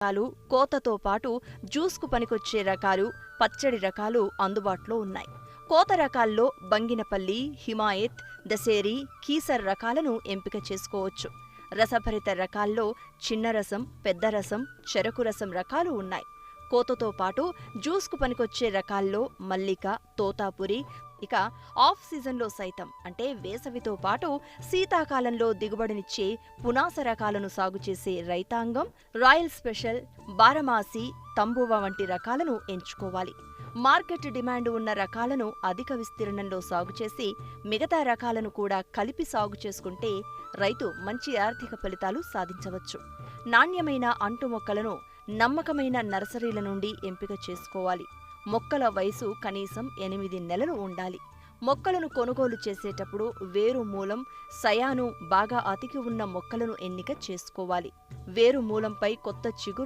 రకాలు కోతతో పాటు జ్యూస్కు పనికొచ్చే రకాలు పచ్చడి రకాలు అందుబాటులో ఉన్నాయి. కోత రకాల్లో బంగినపల్లి హిమాయత్ దసేరి కీసర్ రకాలను ఎంపిక చేసుకోవచ్చు. రసభరిత రకాల్లో చిన్న రసం పెద్ద రసం చెరకు రసం రకాలు ఉన్నాయి. కోతతో పాటు జ్యూస్కు పనికొచ్చే రకాల్లో మల్లిక తోతాపురి ఇక ఆఫ్ సీజన్లో సైతం అంటే వేసవితో పాటు శీతాకాలంలో దిగుబడినిచ్చే పునాస రకాలను సాగు చేసే రైతాంగం రాయల్ స్పెషల్ బారమాసి తంబువ వంటి రకాలను ఎంచుకోవాలి. మార్కెట్ డిమాండ్ ఉన్న రకాలను అధిక విస్తీర్ణంలో సాగు చేసి మిగతా రకాలను కూడా కలిపి సాగు చేసుకుంటే రైతు మంచి ఆర్థిక ఫలితాలు సాధించవచ్చు. నాణ్యమైన అంటు మొక్కలను నమ్మకమైన నర్సరీల నుండి ఎంపిక చేసుకోవాలి. మొక్కల వయసు కనీసం ఎనిమిది నెలలు ఉండాలి. మొక్కలను కొనుగోలు చేసేటప్పుడు వేరు మూలం సయాను బాగా అతికి ఉన్న మొక్కలను ఎన్నిక చేసుకోవాలి. వేరు మూలంపై కొత్త చిగురు